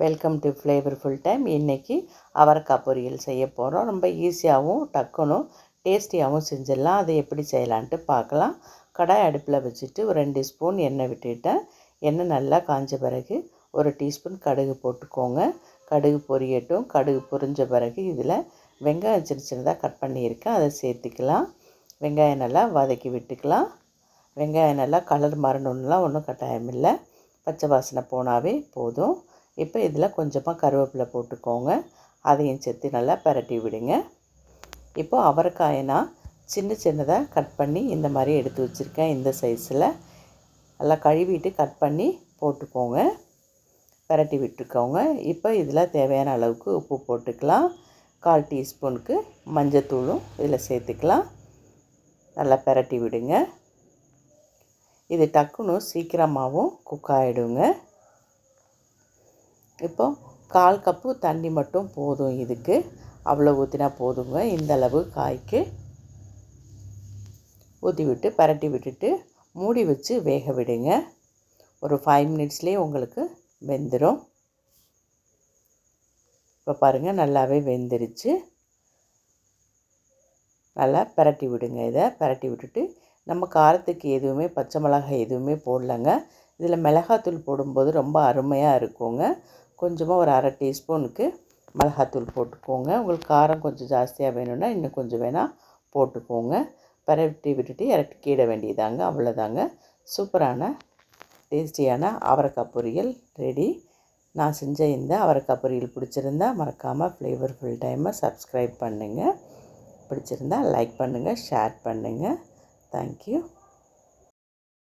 Welcome to flavourful time இன்றைக்கி அவரைக்காய் பொரியல் செய்ய போகிறோம் ரொம்ப ஈஸியாகவும் டக்குனும் டேஸ்டியாகவும் செஞ்சிடலாம். அதை எப்படி செய்யலான்ட்டு பார்க்கலாம். கடாய் அடுப்பில் வச்சுட்டு ஒரு ரெண்டு ஸ்பூன் எண்ணெய் விட்டுட்டேன். எண்ணெய் நல்லா காஞ்ச பிறகு ஒரு டீஸ்பூன் கடுகு போட்டுக்கோங்க. கடுகு பொரியட்டும். கடுகு பொரிஞ்ச பிறகு இதில் வெங்காயம் சின்ன சின்னதாக கட் பண்ணியிருக்கேன். அதை சேர்த்துக்கலாம். வெங்காயம் நல்லா வதக்கி விட்டுக்கலாம். வெங்காயம் நல்லா கலர் மாறணுன்னுலாம் ஒன்றும் கட்டாயம் இல்லை பச்சை வாசனை போனாவே போதும். இப்போ இதில் கொஞ்சமாக கருவேப்பிலை போட்டுக்கோங்க. அதையும் சேர்த்து நல்லா பரட்டி விடுங்க. இப்போது அவரைக்காயினா சின்ன சின்னதாக கட் பண்ணி இந்த மாதிரி எடுத்து வச்சுருக்கேன் இந்த சைஸில். நல்லா கழுவிட்டு கட் பண்ணி போட்டுக்கோங்க. பரட்டி விட்டுருக்கோங்க இப்போ இதில் தேவையான அளவுக்கு உப்பு போட்டுக்கலாம். கால் டீஸ்பூனுக்கு மஞ்சத்தூளும் இதில் சேர்த்துக்கலாம். நல்லா பரட்டி விடுங்க. இது டக்குன்னு சீக்கிரமாகவும் குக் ஆகிடுங்க இப்போ கால் கப்பு தண்ணி மட்டும் போதும் இதுக்கு. அவ்வளோ ஊற்றினா போதுங்க. இந்த அளவு காய்க்கு ஊற்றி விட்டு பரட்டி விட்டுட்டு மூடி வச்சு வேக விடுங்க. ஒரு ஃபைவ் மினிட்ஸ்லேயே உங்களுக்கு வெந்துடும் இப்போ பாருங்கள் நல்லாவே வெந்துருச்சு. நல்லா பரட்டி விடுங்க இதை. பரட்டி விட்டுட்டு நம்ம காரத்துக்கு எதுவுமே பச்சை மிளகாய் எதுவுமே போடலங்க. இதில் மிளகாத்தூள் போடும்போது ரொம்ப அருமையாக இருக்குங்க. கொஞ்சமாக ஒரு அரை டீஸ்பூனுக்கு மிளகாத்தூள் போட்டுக்கோங்க. உங்களுக்கு காரம் கொஞ்சம் ஜாஸ்தியாக வேணும்னா இன்னும் கொஞ்சம் வேணால் போட்டுக்கோங்க. பரவிட்டு விட்டுட்டு இறக்கி கீட வேண்டியதாங்க. அவ்வளோதாங்க சூப்பரான டேஸ்டியான அவரைக்காய் பொரியல் ரெடி. நான் செஞ்ச இந்த அவரைக்காய் பொரியல் பிடிச்சிருந்தா மறக்காமல் ஃப்ளேவர்ஃபுல் டைமை சப்ஸ்கிரைப் பண்ணுங்கள் பிடிச்சிருந்தா லைக் பண்ணுங்கள் ஷேர் பண்ணுங்கள் தேங்க்யூ